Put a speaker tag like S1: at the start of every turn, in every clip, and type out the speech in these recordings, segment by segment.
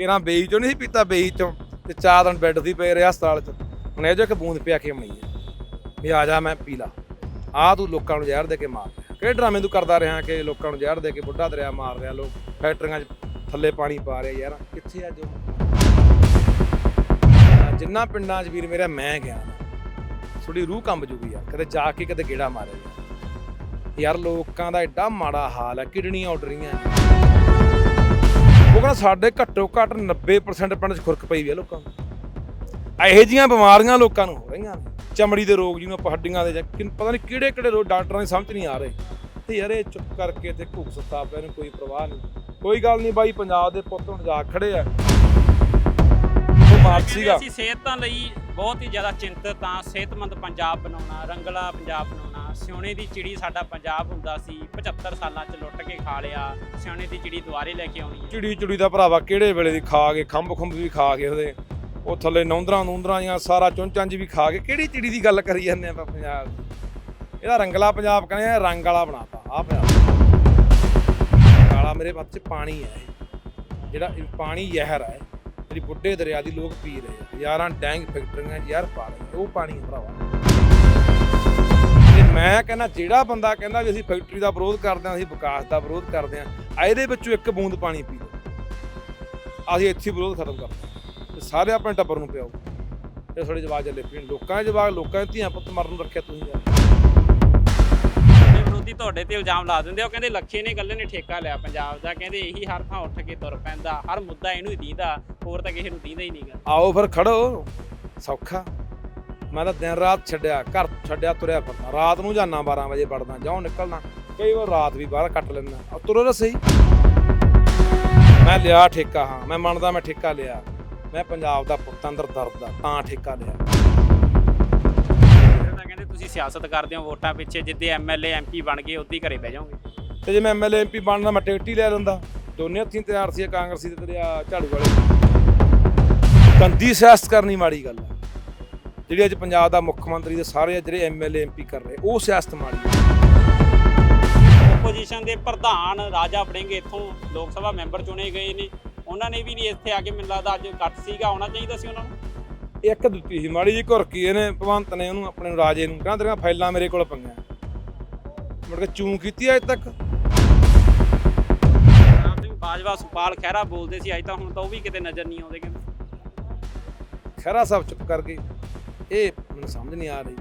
S1: ਕਿਰਾਂ ਬੇਈ ਚੋਂ ਨਹੀਂ ਸੀ ਪੀਤਾ, ਬੇਈ ਚੋਂ। ਤੇ ਚਾਰ ਦਿਨ ਬੈੱਡ ਦੀ ਪਏ ਰਿਹਾ ਹਸਪਤਾਲ 'ਚ। ਹੁਣ ਇਹ ਜੋ ਇੱਕ ਬੂੰਦ ਪਿਆ ਕੇ ਆਉਣੀ ਹੈ। ਵੀ ਆ ਜਾ ਮੈਂ ਪੀ ਲਾ। ਆ ਤੂੰ ਲੋਕਾਂ ਨੂੰ ਜ਼ਹਿਰ ਦੇ ਕੇ ਮਾਰ ਕਿਹੜੇ ਡਰਾਮੇ ਤੂੰ ਕਰਦਾ ਰਿਹਾ ਕਿ ਲੋਕਾਂ ਨੂੰ ਜ਼ਹਿਰ ਦੇ ਕੇ ਬੁੱਢਾ ਦਰਿਆ ਮਾਰ ਰਿਹਾ? ਲੋਕ ਫੈਕਟਰੀਆਂ 'ਚ ਥੱਲੇ ਪਾਣੀ ਪਾ ਰਹੇ ਯਾਰ। ਕਿੱਥੇ ਆ ਜੋ ਜਿੰਨਾ ਪਿੰਡਾਂ 'ਚ ਵੀਰ ਮੇਰਾ ਮੈਂ ਗਿਆ ਨਾ ਥੋੜੀ ਰੂਹ ਕੰਬ ਜੂਗੀ ਯਾਰ। ਕਦੇ ਜਾ ਕੇ ਕਦੇ ਗੇੜਾ ਮਾਰੇ ਯਾਰ ਲੋਕਾਂ ਦਾ ਐਡਾ ਮਾੜਾ ਹਾਲ ਹੈ, ਕਿਡਨੀਆਂ ਉੱਡ ਰਹੀਆਂ। ਕਹਿੰਦਾ ਸਾਡੇ ਘੱਟੋ ਘੱਟ 90% ਪਿੰਡ 'ਚ ਖੁਰਕ ਪਈ ਵੀ ਆ ਲੋਕਾਂ ਨੂੰ। ਇਹੋ ਜੀਆਂ ਬਿਮਾਰੀਆਂ ਲੋਕਾਂ ਨੂੰ ਹੋ ਰਹੀਆਂ ਨੇ। ਚਮੜੀ ਦੇ ਰੋਗ ਜਿਵੇਂ ਆਪਾਂ ਹੱਡੀਆਂ ਦੇ ਜਾਂ ਕਿਨ- ਪਤਾ ਨਹੀਂ ਕਿਹੜੇ ਕਿਹੜੇ ਰੋਗ ਡਾਕਟਰਾਂ ਦੀ ਸਮਝ ਨਹੀਂ ਆ ਰਹੇ। ਤੇ ਯਾਰ ਇਹ ਚੁੱਪ ਕਰਕੇ ਤੇ ਘੁੱਗ ਸੁੱਤਾ ਪਿਆ ਨੂੰ ਕੋਈ ਪਰਵਾਹ ਨਹੀਂ। ਕੋਈ ਗੱਲ ਨਹੀਂ ਬਾਈ ਪੰਜਾਬ ਦੇ ਪੁੱਤ ਹੁਣ ਜਾ ਖੜੇ ਆ। ਉਹ ਮਾਰਕ ਸੀਗਾ।
S2: ਅਸੀਂ ਸਿਹਤਾਂ ਲਈ ਬਹੁਤ ਹੀ ਜ਼ਿਆਦਾ ਚਿੰਤਤ ਹਾਂ ਸਿਹਤਮੰਦ ਪੰਜਾਬ ਬਣਾਉਣਾ ਰੰਗਲਾ ਪੰਜਾਬ ਬਣਾਉਣਾ। ਸਿਉਣੇ ਦੀ ਚਿੜੀ ਸਾਡਾ ਪੰਜਾਬ ਹੁੰਦਾ ਸੀ 75 ਸਾਲਾਂ ਚ ਲੁੱਟ ਕੇ ਖਾ ਲਿਆ, ਸਿਉਣੇ ਦੀ ਚਿੜੀ ਦੁਬਾਰੇ ਲੈ ਕੇ ਆਉਣੀ ਹੈ
S1: ਚਿੜੀ ਚਿੜੀ ਦਾ ਭਰਾਵਾ ਕਿਹੜੇ ਵੇਲੇ ਦੀ ਖਾ ਕੇ, ਖੰਭ ਖੁੰਭ ਵੀ ਖਾ ਕੇ ਉਹਦੇ, ਉਹ ਥੱਲੇ ਨੌਂਦਰਾਂ ਨੂੰਦਰਾਂ ਜਾਂ ਸਾਰਾ ਚੁੰਚਾਂ ਜੀ ਵੀ ਖਾ ਕੇ, ਕਿਹੜੀ ਚਿੜੀ ਦੀ ਗੱਲ ਕਰੀ ਜਾਂਦੇ ਆਪਾਂ ਪੰਜਾਬ ਦੀ? ਇਹਦਾ ਰੰਗਲਾ ਪੰਜਾਬ ਕਹਿੰਦੇ ਰੰਗ ਵਾਲਾ ਬਣਾਤਾ ਆ ਪੰਜਾਬ ਕਾਲਾ ਮੇਰੇ ਬੱਚ ਪਾਣੀ ਹੈ ਜਿਹੜਾ ਪਾਣੀ ਜ਼ਹਿਰ ਹੈ ਜਿਹੜੀ ਬੁੱਢੇ ਦਰਿਆ ਦੀ ਲੋਕ ਪੀ ਰਹੇ ਯਾਰਾਂ ਡੈਂਗ ਫੈਕਟਰੀਆਂ 'ਚ ਜ਼ਹਿਰ ਪਾ ਰਹੇ ਉਹ ਪਾਣੀ ਭਰਾਵਾ। ਮੈਂ ਕਹਿੰਦਾ ਜਿਹੜਾ ਬੰਦਾ ਕਹਿੰਦਾ ਵੀ ਅਸੀਂ ਫੈਕਟਰੀ ਦਾ ਵਿਰੋਧ ਕਰਦੇ ਹਾਂ ਅਸੀਂ ਵਿਕਾਸ ਦਾ ਵਿਰੋਧ ਕਰਦੇ ਹਾਂ ਆ ਇਹਦੇ ਵਿੱਚੋਂ ਇੱਕ ਬੂੰਦ ਪਾਣੀ ਪੀ ਲਓ। ਅਸੀਂ ਇੱਥੇ ਵਿਰੋਧ ਖਤਮ ਕਰਦੇ ਤੇ ਸਾਰੇ ਆਪਣੇ ਟੱਬਰ ਨੂੰ ਪਿਆਓ। ਇਹ ਥੋੜੇ ਜਵਾਬ ਚੱਲੇ ਪੀਣ। ਲੋਕਾਂ ਦੇ ਜਵਾਬ ਲੋਕਾਂ ਦੇ ਧੀਆਂ ਪੁੱਤ ਮਰਨ ਰੱਖਿਆ ਤੁਸੀਂ ਯਾਰ।
S2: ਤੇ ਵਿਰੋਧੀ ਤੁਹਾਡੇ ਤੇ ਇਲਜ਼ਾਮ ਲਾ ਦਿੰਦੇ ਉਹ ਕਹਿੰਦੇ ਲੱਖੇ ਨੇ ਇਕੱਲੇ ਨੇ ਠੇਕਾ ਲਿਆ ਪੰਜਾਬ ਦਾ। ਕਹਿੰਦੇ ਇਹੀ ਹਰ ਥਾਂ ਉੱਠ ਕੇ ਤੁਰ ਪੈਂਦਾ ਹਰ ਮੁੱਦਾ ਇਹਨੂੰ ਹੀ ਦੀਂਦਾ ਹੋਰ ਤਾਂ ਕਿਸੇ ਨੂੰ ਦੀਂਦਾ ਹੀ ਨਹੀਂਗਾ
S1: ਆਓ ਫਿਰ ਖੜੋ। ਸੌਖਾ। ਮੈਂ ਤਾਂ ਦਿਨ ਰਾਤ ਛੱਡਿਆ ਘਰ ਛੱਡਿਆ ਤੁਰਿਆ ਫਿਰਦਾ ਰਾਤ ਨੂੰ ਜਾਣਾ 12 ਵਜੇ ਵੜਦਾ ਜਾਉਂ ਨਿਕਲਣਾ। ਕਈ ਵਾਰ ਰਾਤ ਵੀ ਬਾਹਰ ਕੱਟ ਲੈਂਦਾ। ਤੁਰੋ ਤਾਂ ਸਹੀ। ਮੈਂ ਲਿਆ ਠੇਕਾ ਹਾਂ। ਮੈਂ ਮੰਨਦਾ ਮੈਂ ਠੇਕਾ ਲਿਆ। ਮੈਂ ਪੰਜਾਬ ਦਾ ਪੁੱਤ ਅੰਦਰ ਦਰਦ ਆ ਤਾਂ ਠੇਕਾ ਲਿਆ।
S2: ਫਿਰ ਤਾਂ ਕਹਿੰਦੇ ਤੁਸੀਂ ਸਿਆਸਤ ਕਰਦੇ ਹੋ ਵੋਟਾਂ ਪਿੱਛੇ ਜਿੱਦੇ ਐਮਐਲਏ ਐਮਪੀ ਬਣ ਗਏ ਉੱਦੀ ਘਰੇ ਬਹਿ ਜਾਓਗੇ।
S1: ਤੇ ਜੇ ਮੈਂ ਐਮਐਲਏ ਐਮਪੀ ਬਣਨਾ ਮੈਂ ਟਿਕਟ ਹੀ ਲੈ ਲੈਂਦਾ। ਦੋਨੇ ਹੱਥੀਂ ਤਿਆਰ ਸੀ ਕਾਂਗਰਸੀ ਤੇ ਤੇਰਿਆ ਝਾੜੂ ਵਾਲੇ। ਗੰਦੀ ਸਿਆਸਤ ਕਰਨੀ ਮਾੜੀ ਗੱਲ ਹੈ ਜਿਹੜੀ ਅੱਜ ਪੰਜਾਬ ਦਾ ਮੁੱਖ ਮੰਤਰੀ ਦੇ ਸਾਰੇ ਜਿਹੜੇ ਐਮਐਲਏ ਐਮਪੀ ਕਰ ਰਹੇ ਉਹ ਸਿਆਸਤ ਮਾੜੀ
S2: ਆਪੋਜੀਸ਼ਨ ਦੇ ਪ੍ਰਧਾਨ ਰਾਜਾ ਵੜਿੰਗ ਇੱਥੋਂ ਲੋਕ ਸਭਾ ਮੈਂਬਰ ਚੁਣੇ ਗਏ ਨੇ। ਉਹਨਾਂ ਨੇ ਵੀ ਨਹੀਂ ਇੱਥੇ ਆ ਕੇ ਮੈਨੂੰ ਲੱਗਦਾ ਅੱਜ ਕੱਟ ਸੀਗਾ ਆਉਣਾ ਚਾਹੀਦਾ ਸੀ ਉਹਨਾਂ ਨੂੰ।
S1: ਇੱਕ ਦਿੱਤੀ ਸੀ ਮਾੜੀ ਜੀ ਘੁਰਕੀ ਇਹਨੇ ਭਗਵੰਤ ਨੇ ਉਹਨੂੰ ਆਪਣੇ ਨੂੰ ਰਾਜੇ ਨੂੰ ਕਹਿੰਦਾ ਤੇਰੀਆਂ ਫਾਈਲਾਂ ਮੇਰੇ ਕੋਲ ਪਈਆਂ। ਮੁੜ ਕੇ ਚੂੰ ਕੀਤੀ ਅਜੇ ਤੱਕ।
S2: ਬਾਜਵਾ ਸੁਪਾਲ ਖਹਿਰਾ ਬੋਲਦੇ ਸੀ ਅੱਜ ਤਾਂ ਹੁਣ ਤਾਂ ਉਹ ਵੀ ਕਿਤੇ ਨਜ਼ਰ ਨਹੀਂ ਆਉਂਦੇ ਕਹਿੰਦੇ।
S1: ਖਹਿਰਾ ਸਾਹਿਬ ਚੁੱਪ ਕਰ ਗਏ। ਇਹ ਮੈਨੂੰ ਸਮਝ ਨਹੀਂ ਆ ਰਹੀ।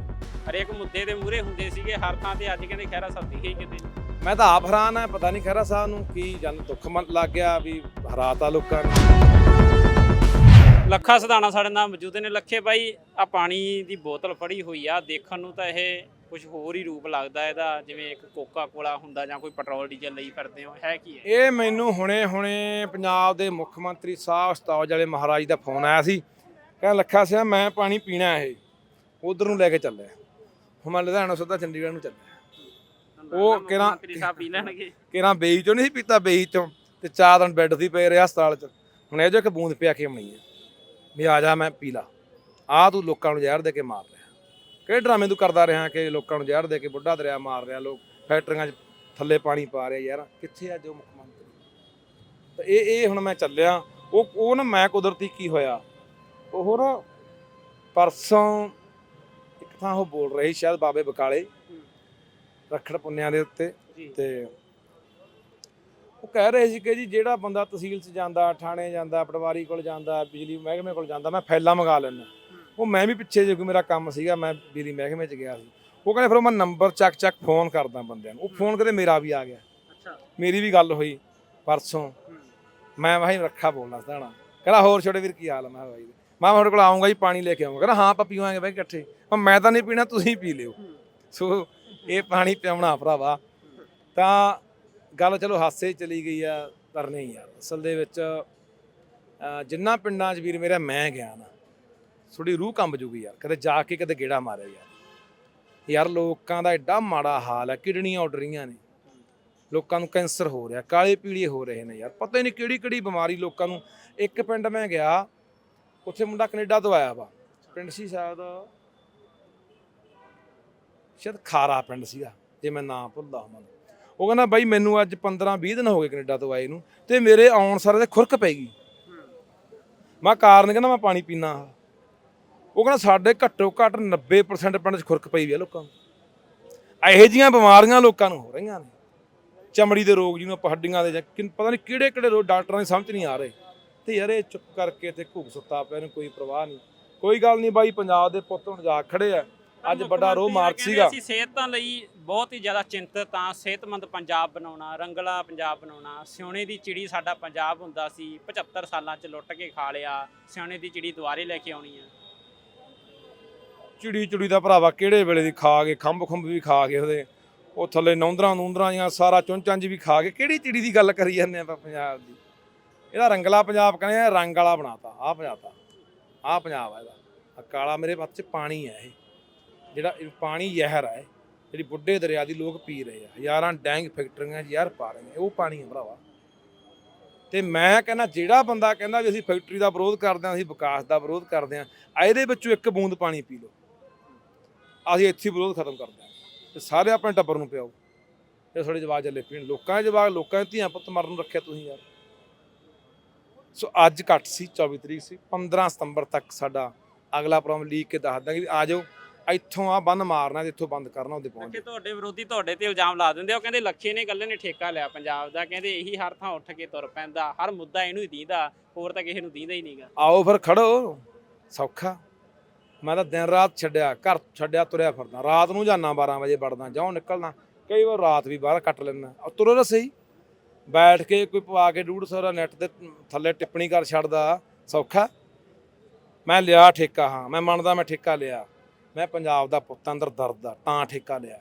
S2: ਹਰੇਕ ਮੁੱਦੇ ਦੇ ਮੂਹਰੇ ਹੁੰਦੇ ਸੀਗੇ ਹਰ ਥਾਂ ਤੇ ਅੱਜ ਕਹਿੰਦੇ ਖਹਿਰਾ ਸਾਹਿਬ ਦਿਖੇ ਹੀ ਕਿਤੇ।
S1: ਮੈਂ ਤਾਂ ਆਪ ਹੈਰਾਨ ਆ ਪਤਾ ਨਹੀਂ ਖਹਿਰਾ ਸਾਹਿਬ ਨੂੰ ਕੀ ਜਨ ਦੁੱਖ ਮਨ ਲੱਗ ਗਿਆ ਵੀ ਹਰਾਤਾ ਲੋਕਾਂ ਨੇ।
S2: ਲੱਖਾ ਸਦਾਣਾ ਸਾਡੇ ਨਾਲ ਮੌਜੂਦ ਨੇ। ਲੱਖੇ ਬਾਈ ਆ ਪਾਣੀ ਦੀ ਬੋਤਲ ਫੜੀ ਹੋਈ ਆ ਦੇਖਣ ਨੂੰ ਤਾਂ ਇਹ ਕੁਝ ਹੋਰ ਹੀ ਰੂਪ ਲੱਗਦਾ ਇਹਦਾ ਜਿਵੇਂ ਇੱਕ ਕੋਕਾ ਕੋਲਾ ਹੁੰਦਾ ਜਾਂ ਕੋਈ ਪੈਟਰੋਲ ਡੀਜ਼ਲ ਲਈ ਫਿਰਦੇ ਹੋ ਹੈ ਕੀ ਹੈ
S1: ਇਹ ਮੈਨੂੰ ਹੁਣੇ ਹੁਣੇ ਪੰਜਾਬ ਦੇ ਮੁੱਖ ਮੰਤਰੀ ਸਾਹਿਬ ਉਸਤਾਦ ਵਾਲੇ ਮਹਾਰਾਜ ਦਾ ਫੋਨ ਆਇਆ ਸੀ। ਕਹਿੰਦਾ ਲੱਖਾ ਸਿਆ ਮੈਂ ਪਾਣੀ ਪੀਣਾ ਇਹ। ਉਧਰ ਨੂੰ ਲੈ ਕੇ ਚੱਲਿਆ। ਹੁਣ ਮੈਂ ਲੁਧਿਆਣਾ ਸਿੱਧਾ ਚੰਡੀਗੜ੍ਹ ਨੂੰ ਚੱਲਿਆ। ਉਹ
S2: ਮੰਤਰੀ ਸਾਹਿਬ ਪੀ ਲੈਣਗੇ।
S1: ਕਿਰਾਂ ਬੇਈ ਚੋਂ ਨਹੀਂ ਸੀ ਪੀਤਾ ਬੇਈ ਚੋਂ। ਤੇ ਚਾਰ ਦਿਨ ਬੈੱਡ ਦੀ ਪਏ ਰਿਹਾ ਹਸਪਤਾਲ 'ਚ। ਹੁਣ ਇਹ ਜੋ ਇੱਕ ਬੂੰਦ ਪਿਆ ਕੇ ਆਉਣੀ ਹੈ। ਵੀ ਆ ਜਾ ਮੈਂ ਪੀ ਲਾ। ਆ ਤੂੰ ਲੋਕਾਂ ਨੂੰ ਜ਼ਹਿਰ ਦੇ ਕੇ ਮਾਰ ਰਿਹਾ। ਕਿਹੜੇ ਡਰਾਮੇ ਤੂੰ ਕਰਦਾ ਰਿਹਾ ਕਿ ਲੋਕਾਂ ਨੂੰ ਜ਼ਹਿਰ ਦੇ ਕੇ ਬੁੱਢਾ ਦਰਿਆ ਮਾਰ ਰਿਹਾ ਲੋਕ ਫੈਕਟਰੀਆਂ 'ਚ ਥੱਲੇ ਪਾਣੀ ਪਾ ਰਹੇ ਯਾਰ। ਕਿੱਥੇ ਆ ਜੋ ਮੁੱਖ ਮੰਤਰੀ? ਤਾਂ ਇਹ ਇਹ ਹੁਣ ਮੈਂ ਚੱਲਿਆ। ਉਹ ਉਹ ਨਾ ਮੈਂ ਕੁਦਰਤੀ ਕੀ ਹੋਇਆ? ਉਹ ਨਾ ਪਰਸੋਂ ਇੱਕ ਥਾਂ ਉਹ ਬੋਲ ਰਹੀ ਸ਼ਾਇਦ ਬਾਬੇ ਬਕਾਲੇ ਰੱਖੜ ਪੁੰਨਿਆਂ ਦੇ ਉੱਤੇ ਤੇ ਉਹ ਕਹਿ ਰਹੇ ਸੀ ਕਿ ਜੀ ਜਿਹੜਾ ਬੰਦਾ ਤਹਿਸੀਲ 'ਚ ਜਾਂਦਾ ਥਾਣੇ ਜਾਂਦਾ ਪਟਵਾਰੀ ਕੋਲ ਜਾਂਦਾ ਬਿਜਲੀ ਮਹਿਕਮੇ ਕੋਲ ਜਾਂਦਾ ਮੈਂ ਫਾਈਲਾਂ ਮੰਗਾ ਲੈਂਦਾ। ਉਹ ਮੈਂ ਵੀ ਪਿੱਛੇ ਜੇ ਕੋਈ ਮੇਰਾ ਕੰਮ ਸੀਗਾ ਮੈਂ ਬਿਜਲੀ ਮਹਿਕਮੇ 'ਚ ਗਿਆ ਸੀ। ਉਹ ਕਹਿੰਦੇ ਫਿਰ ਮੈਂ ਨੰਬਰ ਚੱਕ ਚੱਕ ਫੋਨ ਕਰਦਾ ਬੰਦਿਆਂ ਨੂੰ। ਉਹ ਫੋਨ ਕਦੇ ਮੇਰਾ ਵੀ ਆ ਗਿਆ।
S2: ਅੱਛਾ।
S1: ਮੇਰੀ ਵੀ ਗੱਲ ਹੋਈ ਪਰਸੋਂ। ਮੈਂ ਭਾਈ ਰੱਖਾ ਬੋਲਣਾ ਸਦਾਣਾ। ਕਹਿੰਦਾ ਹੋਰ ਛੋਟੇ ਵੀਰ ਕੀ ਹਾਲ ਮੈਂ ਬਾਈ ਮੈਂ ਤੁਹਾਡੇ ਕੋਲ ਆਉਂਗਾ ਜੀ ਪਾਣੀ ਲੈ ਕੇ ਆਉਂਗਾ। ਕਹਿੰਦਾ ਹਾਂ ਆਪਾਂ ਪੀਵਾਂਗੇ ਬਾਈ ਇਕੱਠੇ। ਮੈਂ ਮੈਂ ਤਾਂ ਨਹੀਂ ਪੀਣਾ ਤੁਸੀਂ ਪੀ ਲਿਓ। ਸੋ ਇਹ ਪਾਣੀ ਪਿਆਉਣਾ ਭਰਾਵਾ। ਤਾਂ ਗੱਲ ਚਲੋ ਹਾਸੇ ਚਲੀ ਗਈ ਆ ਪਰ ਨਹੀਂ ਯਾਰ। ਅਸਲ ਦੇ ਵਿੱਚ ਅਹ, ਜਿੰਨਾ ਪਿੰਡਾਂ 'ਚ ਵੀਰ ਮੇਰਾ ਮੈਂ ਗਿਆ ਨਾ ਥੋੜੀ ਰੂਹ ਕੰਬ ਜੂਗੀ ਯਾਰ। ਕਦੇ ਜਾ ਕੇ ਕਦੇ ਗੇੜਾ ਮਾਰਿਆ ਯਾਰ। ਯਾਰ ਲੋਕਾਂ ਦਾ ਐਡਾ ਮਾੜਾ ਹਾਲ ਹੈ ਕਿਡਨੀਆਂ ਉੱਡ ਰਹੀਆਂ ਨੇ। ਲੋਕਾਂ ਨੂੰ ਕੈਂਸਰ ਹੋ ਰਿਹਾ ਕਾਲੇ ਪੀਲੀਏ ਹੋ ਰਹੇ ਨੇ ਯਾਰ। ਪਤਾ ਹੀ ਨਹੀਂ ਕਿਹੜੀ ਕਿਹੜੀ ਬਿਮਾਰੀ ਲੋਕਾਂ ਨੂੰ। ਇੱਕ ਪਿੰਡ ਮੈਂ ਗਿਆ ਉੱਥੇ ਮੁੰਡਾ ਕੈਨੇਡਾ ਤੋਂ ਆਇਆ ਵਾ। ਪਿੰਡ ਸੀ ਸ਼ਾਇਦ ਸ਼ਾਇਦ ਖਾਰਾ ਪਿੰਡ ਸੀਗਾ, ਜੇ ਮੈਂ ਨਾਂ ਭੁੱਲਦਾ ਹਾਂ ਉਹ ਕਹਿੰਦਾ, ਬਾਈ, ਮੈਨੂੰ ਅੱਜ 15 20 ਦਿਨ ਹੋ ਗਏ ਕੈਨੇਡਾ ਤੋਂ ਆਏ ਨੂੰ ਤੇ ਮੇਰੇ ਆਉਣ ਸਾਰੇ ਦੇ ਖੁਰਕ ਪੈ ਗਈ। ਮੈਂ ਕਾਰਨ ਕਹਿੰਦਾ, ਮੈਂ ਪਾਣੀ ਪੀਣਾ ਉਹ ਕਹਿੰਦਾ, ਸਾਡੇ ਘੱਟੋ ਘੱਟ 90% ਪਿੰਡ 'ਚ ਖੁਰਕ ਪਈ ਵੀ ਆ ਲੋਕਾਂ ਨੂੰ। ਇਹੋ ਜੀਆਂ ਬਿਮਾਰੀਆਂ ਲੋਕਾਂ ਨੂੰ ਹੋ ਰਹੀਆਂ ਨੇ। ਚਮੜੀ ਦੇ ਰੋਗ ਜਿਹਨੂੰ ਆਪਾਂ ਹੱਡੀਆਂ ਦੇ ਜਾਂ ਕਿਨ- ਪਤਾ ਨਹੀਂ ਕਿਹੜੇ ਕਿਹੜੇ ਰੋਗ ਡਾਕਟਰਾਂ ਦੀ ਸਮਝ ਨਹੀਂ ਆ ਰਹੇ। ਤੇ ਯਾਰ ਇਹ ਚੁੱਪ ਕਰਕੇ ਤੇ ਘੁੱਗ ਸੁੱਤਾ ਪਿਆ ਨੂੰ ਕੋਈ ਪਰਵਾਹ ਨਹੀਂ। ਕੋਈ ਗੱਲ ਨਹੀਂ ਬਾਈ ਪੰਜਾਬ ਦੇ ਪੁੱਤ ਹੁਣ ਜਾ ਖੜੇ ਆ। ਅੱਜ ਵੱਡਾ ਰੋਹ ਮਾਰਚ ਸੀਗਾ।
S2: ਅਸੀਂ ਸਿਹਤਾਂ ਲਈ ਬਹੁਤ ਹੀ ਜ਼ਿਆਦਾ ਚਿੰਤਤ ਆ ਸਿਹਤਮੰਦ ਪੰਜਾਬ ਬਣਾਉਣਾ ਰੰਗਲਾ ਪੰਜਾਬ ਬਣਾਉਣਾ। ਸਿਉਣੇ ਦੀ ਚਿੜੀ ਸਾਡਾ ਪੰਜਾਬ ਹੁੰਦਾ ਸੀ 75 ਸਾਲਾਂ 'ਚ ਲੁੱਟ ਕੇ ਖਾ ਲਿਆ ਸਿਉਣੇ ਦੀ ਚਿੜੀ ਦੁਬਾਰੇ ਲੈ ਕੇ ਆਉਣੀ ਆ।
S1: ਚਿੜੀ ਚਿੜੀ ਦਾ ਭਰਾਵਾ ਕਿਹੜੇ ਵੇਲੇ ਦੀ ਖਾ ਕੇ ਖੰਭ ਖੁੰਭ ਵੀ ਖਾ ਕੇ ਉਹਦੇ ਉਹ ਥੱਲੇ ਨੌਂਦਰਾਂ ਨੂੰਦਰਾਂ ਜੀਆਂ ਸਾਰਾ ਚੁੰਚਾਂ ਜੀ ਵੀ ਖਾ ਕੇ ਕਿਹੜੀ ਚਿੜੀ ਦੀ ਗੱਲ ਕਰੀ ਜਾਂਦੇ ਆਪਾਂ ਪੰਜਾਬ ਦੀ? ਇਹਦਾ ਰੰਗਲਾ ਪੰਜਾਬ ਕਹਿੰਦੇ ਆ, ਰੰਗ ਵਾਲਾ ਬਣਾਤਾ ਆ ਬਣਾਤਾ ਆ ਪੰਜਾਬ ਆ ਇਹਦਾ। ਆਹ ਕਾਲਾ ਮੇਰੇ ਹੱਥ 'ਚ ਪਾਣੀ ਹੈ ਇਹ, ਜਿਹੜਾ ਇਹ ਪਾਣੀ ਜ਼ਹਿਰ ਹੈ ਜਿਹੜੀ ਬੁੱਢੇ ਦਰਿਆ ਦੀ ਲੋਕ ਪੀ ਰਹੇ ਆ। ਹਜ਼ਾਰਾਂ ਡੈਂਗ ਫੈਕਟਰੀਆਂ 'ਚ ਜ਼ਹਿਰ ਪਾ ਰਹੇ ਨੇ ਉਹ ਪਾਣੀ ਹੈ ਭਰਾਵਾ। ਤੇ ਮੈਂ ਕਹਿੰਦਾ ਜਿਹੜਾ ਬੰਦਾ ਕਹਿੰਦਾ ਵੀ ਅਸੀਂ ਫੈਕਟਰੀ ਦਾ ਵਿਰੋਧ ਕਰਦੇ ਹਾਂ ਅਸੀਂ ਵਿਕਾਸ ਦਾ ਵਿਰੋਧ ਕਰਦੇ ਹਾਂ ਆ ਇਹਦੇ ਵਿੱਚੋਂ ਇੱਕ ਬੂੰਦ ਪਾਣੀ ਪੀ ਲਓ। ਅਸੀਂ ਇੱਥੇ ਵਿਰੋਧ ਖਤਮ ਕਰ ਦਿਆਂਗੇ। ਤੇ ਸਾਰੇ ਆਪਣੇ ਟੱਬਰ ਨੂੰ ਪਿਆਓ। ਇਹ ਸਾਡੇ ਜਵਾਬ ਚੱਲੇ ਪੀਣ, ਲੋਕਾਂ ਦੇ ਜਵਾਕ, ਲੋਕਾਂ ਦੇ ਧੀਆਂ ਪੁੱਤ ਮਰਨ ਰੱਖਿਆ ਤੁਸੀਂ ਯਾਰ। ਸੋ ਅੱਜ ਘੱਟ ਸੀ 24 ਤਰੀਕ ਸੀ। 15 ਸਤੰਬਰ ਤੱਕ ਸਾਡਾ ਅਗਲਾ ਪ੍ਰੋਗਰਾਮ ਲੀਕ ਕੇ ਦੱਸ ਦਾਂਗੇ ਵੀ ਆ ਜਾਓ ਇੱਥੋਂ ਆ ਬੰਦ ਮਾਰਨਾ ਤੇ ਇੱਥੋਂ ਬੰਦ ਕਰਨਾ ਉਹਦੇ ਪਹੁੰਚ
S2: ਲੱਖੇ ਤੁਹਾਡੇ ਵਿਰੋਧੀ ਤੁਹਾਡੇ ਤੇ ਇਲਜ਼ਾਮ ਲਾ ਦਿੰਦੇ ਉਹ ਕਹਿੰਦੇ ਲੱਖੇ ਨੇ ਇਕੱਲੇ ਨੇ ਠੇਕਾ ਲਿਆ ਪੰਜਾਬ ਦਾ। ਕਹਿੰਦੇ ਇਹੀ ਹਰ ਥਾਂ ਉੱਠ ਕੇ ਤੁਰ ਪੈਂਦਾ। ਹਰ ਮੁੱਦਾ ਇਹਨੂੰ ਹੀ ਦੀਂਦਾ। ਹੋਰ ਤਾਂ ਕਿਸੇ ਨੂੰ ਦੀਂਦਾ ਹੀ ਨਹੀਂਗਾ।
S1: ਆਓ ਫਿਰ ਖੜੋ। ਸੌਖਾ। ਮੈਂ ਤਾਂ ਦਿਨ ਰਾਤ ਛੱਡਿਆ ਘਰ ਛੱਡਿਆ ਤੁਰਿਆ ਫਿਰਦਾ। ਰਾਤ ਨੂੰ ਜਾਣਾ 12 ਵਜੇ ਵੜਦਾ ਜਾਉਂ ਨਿਕਲਦਾ ਕਈ ਵਾਰ ਰਾਤ ਵੀ ਬਾਹਰ ਕੱਟ ਲੈਂਦਾ। ਤੁਰੋ ਤਾਂ ਸਹੀ। ਬੈਠ ਕੇ ਕੋਈ ਪਵਾ ਕੇ ਸੌ ਦਾ ਨੈਟ ਦੇ ਥੱਲੇ ਟਿੱਪਣੀ ਕਰ ਛੱਡਦਾ ਸੌਖਾ। ਮੈਂ ਲਿਆ ਠੇਕਾ ਹਾਂ ਮੈਂ ਮੰਨਦਾ ਮੈਂ ਠੇਕਾ ਲਿਆ। ਮੈਂ ਪੰਜਾਬ ਦਾ ਪੁੱਤ ਅੰਦਰ ਦਰਦ ਆ ਤਾਂ ਠੇਕਾ ਲਿਆ।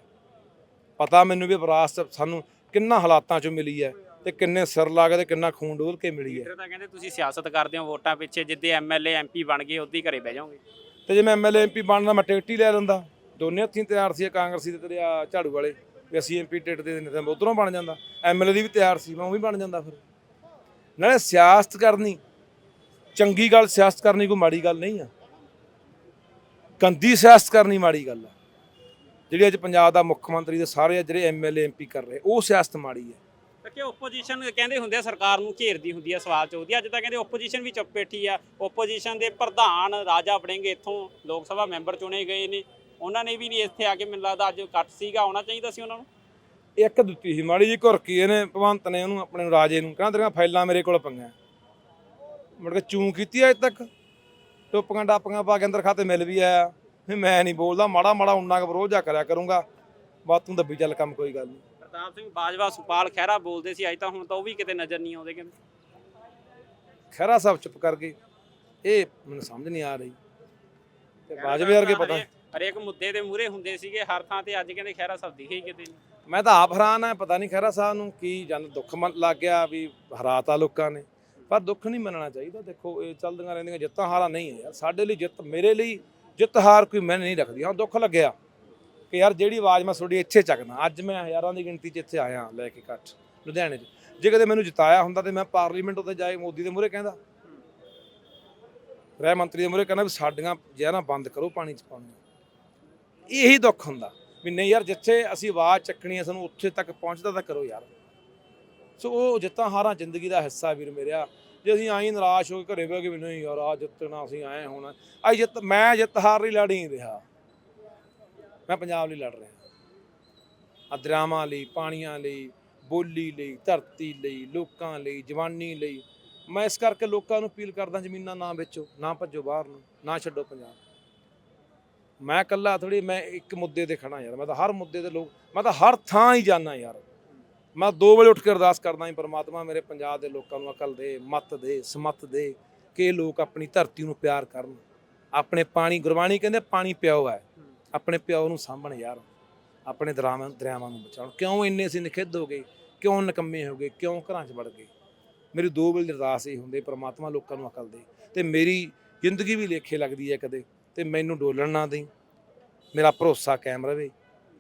S1: ਪਤਾ ਮੈਨੂੰ ਵੀ ਵਿਰਾਸਤ ਸਾਨੂੰ ਕਿੰਨਾ ਹਾਲਾਤਾਂ ਚੋਂ ਮਿਲੀ ਹੈ ਤੇ ਕਿੰਨੇ ਸਿਰ ਲਾ ਕੇ ਤੇ ਕਿੰਨਾ ਖੂਨ ਡੋਲ ਕੇ ਮਿਲੀ ਹੈ।
S2: ਲੀਡਰ ਤਾਂ ਕਹਿੰਦੇ ਤੁਸੀਂ ਸਿਆਸਤ ਕਰਦੇ ਹੋ ਵੋਟਾਂ ਪਿੱਛੇ ਜਿੱਦੇ ਐਮਐਲਏ ਐਮਪੀ ਬਣ ਗਏ ਉਦੋਂ ਹੀ ਘਰੇ ਬਹਿ ਜਾਓਗੇ।
S1: ਤੇ ਜੇ ਮੈਂ ਐਮਐਲਏ ਐਮਪੀ ਬਣਦਾ ਮੈਂ ਟਿਕਟ ਹੀ ਲੈ ਲੈਂਦਾ। ਦੋਨੇ ਹੱਥੀਂ ਤਿਆਰ ਸੀ ਕਾਂਗਰਸੀ ਤੇ ਤੇਰੇ ਆ ਝਾੜੂ ਵਾਲੇ। ਵੀ ਅਸੀਂ ਐਮਪੀ ਟਿਕਟ ਦੇ ਦਿੰਦੇ ਤਾਂ ਮੈਂ ਉਧਰੋਂ ਬਣ ਜਾਂਦਾ। ਐਮਐਲਏ ਦੀ ਵੀ ਤਿਆਰ ਸੀ, ਮੈਂ ਉਹ ਵੀ ਬਣ ਜਾਂਦਾ ਫਿਰ। ਨਾਲੇ ਸਿਆਸਤ ਕਰਨੀ, ਚੰਗੀ ਗੱਲ ਸਿਆਸਤ ਕਰਨੀ ਕੋਈ ਮਾੜੀ ਗੱਲ ਨਹੀਂ ਆ। ਗੰਦੀ ਸਿਆਸਤ ਕਰਨੀ ਮਾੜੀ ਗੱਲ ਆ। ਜਿਹੜੀ ਅੱਜ ਪੰਜਾਬ ਦਾ ਮੁੱਖ ਮੰਤਰੀ ਦੇ ਸਾਰੇ ਜਿਹੜੇ ਐਮਐਲਏ ਐਮਪੀ ਕਰ ਰਹੇ, ਉਹ ਸਿਆਸਤ ਮਾੜੀ ਹੈ
S2: ਕਿ ਓਪੋਜੀਸ਼ਨ ਕਹਿੰਦੇ ਹੁੰਦੇ ਆ ਸਰਕਾਰ ਨੂੰ ਘੇਰਦੀ ਹੁੰਦੀ ਆ ਸਵਾਲ ਚੁੱਕਦੀ ਅੱਜ ਤਾਂ ਕਹਿੰਦੇ ਓਪੋਜੀਸ਼ਨ ਵੀ ਚੁੱਪ ਬੈਠੀ ਆ। ਓਪੋਜੀਸ਼ਨ ਦੇ ਪ੍ਰਧਾਨ ਰਾਜਾ ਵੜਿੰਗ ਇੱਥੋਂ ਲੋਕ ਸਭਾ ਮੈਂਬਰ ਚੁਣੇ ਗਏ ਨੇ। ਉਹਨਾਂ ਨੇ ਵੀ ਨਹੀਂ ਇੱਥੇ ਆ ਕੇ ਮੈਨੂੰ ਲੱਗਦਾ ਅੱਜ ਕੱਟ ਸੀਗਾ ਆਉਣਾ ਚਾਹੀਦਾ ਸੀ ਉਹਨਾਂ ਨੂੰ।
S1: ਇੱਕ ਦਿੱਤੀ ਸੀ ਮਾੜੀ ਜੀ ਘੁਰਕੀ ਇਹਨੇ ਭਗਵੰਤ ਨੇ ਉਹਨੂੰ ਆਪਣੇ ਨੂੰ ਰਾਜੇ ਨੂੰ ਕਹਿੰਦਾ ਤੇਰੀਆਂ ਫਾਈਲਾਂ ਮੇਰੇ ਕੋਲ ਪਈਆਂ। ਮੁੜ ਕੇ ਚੂੰ ਕੀਤੀ ਅਜੇ ਤੱਕ। ਟੋਪੀਆਂ ਟਾਪੀਆਂ ਪਾ ਕੇ ਅੰਦਰ ਖਾਤੇ ਮਿਲ ਵੀ ਆਇਆ। ਵੀ ਮੈਂ ਨਹੀਂ ਬੋਲਦਾ ਮਾੜਾ ਮਾੜਾ ਉਨਾ ਕੁ ਵਿਰੋਧ ਜਾ ਕਰਿਆ ਕਰੂੰਗਾ। ਬਾਤ ਤੂੰ ਦੱਬੀ ਚੱਲ ਕੰਮ ਕੋਈ ਗੱਲ ਨਹੀਂ
S2: ਪ੍ਰਤਾਪ ਸਿੰਘ ਬਾਜਵਾ ਸੁਪਾਲ ਖਹਿਰਾ ਬੋਲਦੇ ਸੀ ਅੱਜ ਤਾਂ ਹੁਣ ਤਾਂ ਉਹ ਵੀ ਕਿਤੇ ਨਜ਼ਰ ਨਹੀਂ ਆਉਂਦੇ ਕਹਿੰਦੇ।
S1: ਖਹਿਰਾ ਸਾਹਿਬ ਚੁੱਪ ਕਰ ਗਏ ਇਹ ਮੈਨੂੰ ਸਮਝ ਨਹੀਂ ਆ ਰਹੀ। ਤੇ ਬਾਜਵੇ ਵਰਗੇ ਪਤਾ
S2: ਹਰੇਕ- ਮੁੱਦੇ ਦੇ ਮੂਰੇ ਹੁੰਦੇ ਸੀਗੇ ਹਰ ਥਾਂ ਤੇ ਅੱਜ ਕਹਿੰਦੇ ਖਹਿਰਾ ਸਾਹਿਬ ਦਿਖੇ ਹੀ ਕਿਤੇ ਨਹੀਂ।
S1: ਮੈਂ ਤਾਂ ਆਪ ਹੈਰਾਨ ਆ ਪਤਾ ਨਹੀਂ ਖਹਿਰਾ ਸਾਹਿਬ ਨੂੰ ਕੀ ਜਨ ਦੁੱਖ ਮਨ ਲੱਗ ਗਿਆ ਵੀ ਹਰਾਤਾ ਲੋਕਾਂ ਨੇ। ਪਰ ਦੁੱਖ ਨਹੀਂ ਮੰਨਣਾ ਚਾਹੀਦਾ ਦੇਖੋ ਇਹ ਚੱਲਦੀਆਂ ਰਹਿੰਦੀਆਂ ਜਿੱਤਾਂ ਹਾਰਾਂ ਨਹੀਂ ਹੈ। ਯਾਰ ਸਾਡੇ ਲਈ ਜਿੱਤ ਮੇਰੇ ਲਈ ਜਿੱਤ ਹਾਰ ਕੋਈ ਮੈਂ ਨਹੀਂ ਰੱਖਦੀ। ਹਾਂ ਦੁੱਖ ਲੱਗਿਆ ਕਿ ਯਾਰ ਜਿਹੜੀ ਆਵਾਜ਼ ਮੈਂ ਤੁਹਾਡੀ ਇੱਥੇ ਚੱਕਣਾ ਅੱਜ ਮੈਂ ਹਜ਼ਾਰਾਂ ਦੀ ਗਿਣਤੀ 'ਚ ਇੱਥੇ ਆਇਆ ਲੈ ਕੇ ਇਕੱਠ ਲੁਧਿਆਣੇ 'ਚ। ਜੇ ਕਦੇ ਮੈਨੂੰ ਜਿਤਾਇਆ ਹੁੰਦਾ ਤੇ ਮੈਂ ਪਾਰਲੀਮੈਂਟ ਉੱਤੇ ਜਾਏ ਮੋਦੀ ਦੇ ਮੂਹਰੇ ਕਹਿੰਦਾ। ਗ੍ਰਹਿ ਮੰਤਰੀ ਦੇ ਮੂਹਰੇ ਕਹਿੰਦਾ ਵੀ ਸਾਡੀਆਂ ਜ਼ਹਿਰਾਂ ਬੰਦ ਕਰੋ ਪਾਣੀ 'ਚ ਪਾਉਣੀਆਂ। ਇਹੀ ਦੁੱਖ ਹੁੰਦਾ ਵੀ ਨਹੀਂ ਯਾਰ ਜਿੱਥੇ ਅਸੀਂ ਆਵਾਜ਼ ਚੱਕਣੀ ਹੈ ਸਾਨੂੰ ਉੱਥੇ ਤੱਕ ਪਹੁੰਚਦਾ ਤਾਂ ਕਰੋ ਯਾਰ। ਸੋ ਉਹ ਜਿੱਤਾਂ ਹਾਰਾਂ ਜ਼ਿੰਦਗੀ ਦਾ ਹਿੱਸਾ ਵੀਰ ਮੇਰਿਆ। ਜੇ ਅਸੀਂ ਆਈ ਨਿਰਾਸ਼ ਹੋ ਕੇ ਘਰੇ ਬਹਿ ਕੇ ਵੀ ਨਹੀਂ ਯਾਰ ਆ ਜਿੱਤਣਾ ਅਸੀਂ ਆਏ ਹੋਣਾ। ਆ ਜਿੱਤ, ਮੈਂ ਜਿੱਤ ਹਾਰ ਲਈ ਲੜ ਹੀ ਨਹੀਂ ਰਿਹਾ। ਮੈਂ ਪੰਜਾਬ ਲਈ ਲੜ ਰਿਹਾ। ਆ ਦਰਿਆਵਾਂ ਲਈ, ਪਾਣੀਆਂ ਲਈ, ਬੋਲੀ ਲਈ, ਧਰਤੀ ਲਈ, ਲੋਕਾਂ ਲਈ, ਜਵਾਨੀ ਲਈ। ਮੈਂ ਇਸ ਕਰਕੇ ਲੋਕਾਂ ਨੂੰ ਅਪੀਲ ਕਰਦਾ ਜ਼ਮੀਨਾਂ ਨਾ ਵੇਚੋ, ਨਾ ਭੱਜੋ ਬਾਹਰ ਨੂੰ, ਨਾ ਛੱਡੋ ਪੰਜਾਬ। ਮੈਂ ਇਕੱਲਾ ਥੋੜੀ ਮੈਂ ਇੱਕ ਮੁੱਦੇ ਤੇ ਖੜਾ ਯਾਰ, ਮੈਂ ਤਾਂ ਹਰ ਮੁੱਦੇ ਤੇ ਲੋਕ, ਮੈਂ ਤਾਂ ਹਰ ਥਾਂ ਹੀ ਜਾਣਾ ਯਾਰ। ਮੈਂ ਦੋ ਵੇਲੇ ਉੱਠ ਕੇ ਅਰਦਾਸ ਕਰਦਾ ਹਾਂ ਪ੍ਰਮਾਤਮਾ ਮੇਰੇ ਪੰਜਾਬ ਦੇ ਲੋਕਾਂ ਨੂੰ ਅਕਲ ਦੇ, ਮਤ ਦੇ, ਸਮਤ ਦੇ ਕਿ ਇਹ ਲੋਕ ਆਪਣੀ ਧਰਤੀ ਨੂੰ ਪਿਆਰ ਕਰਨ। ਆਪਣੇ ਪਾਣੀ, ਗੁਰਬਾਣੀ ਕਹਿੰਦੇ ਪਾਣੀ ਪਿਓ ਹੈ, ਆਪਣੇ ਪਿਓ ਨੂੰ ਸਾਂਭਣ ਯਾਰ। ਆਪਣੇ ਦਰਿਆਵਾਂ ਦਰਿਆਵਾਂ ਨੂੰ ਬਚਾਉਣ ਕਿਉਂ ਇੰਨੇ ਅਸੀਂ ਨਿਖਿੱਧ ਹੋ ਗਏ? ਕਿਉਂ ਨਕੰਮੇ ਹੋ ਗਏ? ਕਿਉਂ ਘਰਾਂ 'ਚ ਵੜ ਗਏ? ਮੇਰੀ ਦੋ ਵੇਲੇ ਅਰਦਾਸ ਇਹ ਹੁੰਦੇ ਪ੍ਰਮਾਤਮਾ ਲੋਕਾਂ ਨੂੰ ਅਕਲ ਦੇ। ਤੇ ਮੇਰੀ ਜ਼ਿੰਦਗੀ ਵੀ ਲੇਖੇ ਲੱਗਦੀ ਹੈ ਕਦੇ। ਤੇ ਮੈਨੂੰ ਡੋਲਣ ਨਾ ਦੇਈ। ਮੇਰਾ ਭਰੋਸਾ ਕਾਇਮ ਰਵੇ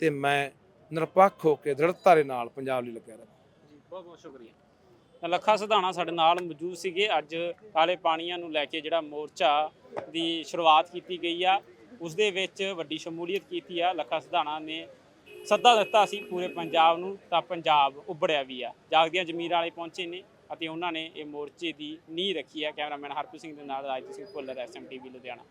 S1: ਤੇ ਮੈਂ ਨਿਰਪੱਖ ਹੋ ਕੇ ਦ੍ਰਿੜਤਾ ਦੇ ਨਾਲ ਪੰਜਾਬ ਲਈ ਲੱਗਿਆ ਰਹਾਂ।
S2: ਜੀ, ਬਹੁਤ ਬਹੁਤ ਸ਼ੁਕਰੀਆ। ਤਾਂ ਲੱਖਾ ਸਿਧਾਣਾ ਸਾਡੇ ਨਾਲ ਮੌਜੂਦ ਸੀਗੇ। ਅੱਜ ਕਾਲੇ ਪਾਣੀਆਂ ਨੂੰ ਲੈ ਕੇ ਜਿਹੜਾ ਮੋਰਚਾ ਦੀ ਸ਼ੁਰੂਆਤ ਕੀਤੀ ਗਈ ਆ, ਉਸ ਦੇ ਵਿੱਚ ਵੱਡੀ ਸ਼ਮੂਲੀਅਤ ਕੀਤੀ ਆ। ਲੱਖਾ ਸਿਧਾਣਾ ਨੇ ਸੱਦਾ ਦਿੱਤਾ ਸੀ ਪੂਰੇ ਪੰਜਾਬ ਨੂੰ, ਤਾਂ ਪੰਜਾਬ ਉੱਭੜਿਆ ਵੀ ਆ। ਜਾਗਦੀਆਂ ਜ਼ਮੀਰ ਵਾਲੇ ਪਹੁੰਚੇ ਨੇ ਅਤੇ ਉਹਨਾਂ ਨੇ ਇਹ ਮੋਰਚੇ ਦੀ ਨੀਂਹ ਰੱਖੀ ਹੈ ਕੈਮਰਾਮੈਨ ਹਰਪ੍ਰੀਤ ਸਿੰਘ ਦੇ ਨਾਲ ਰਾਜਦੀਪ ਸਿੰਘ ਭੁੱਲਰ ਐਸਐਮਟੀਵੀ ਲੁਧਿਆਣਾ।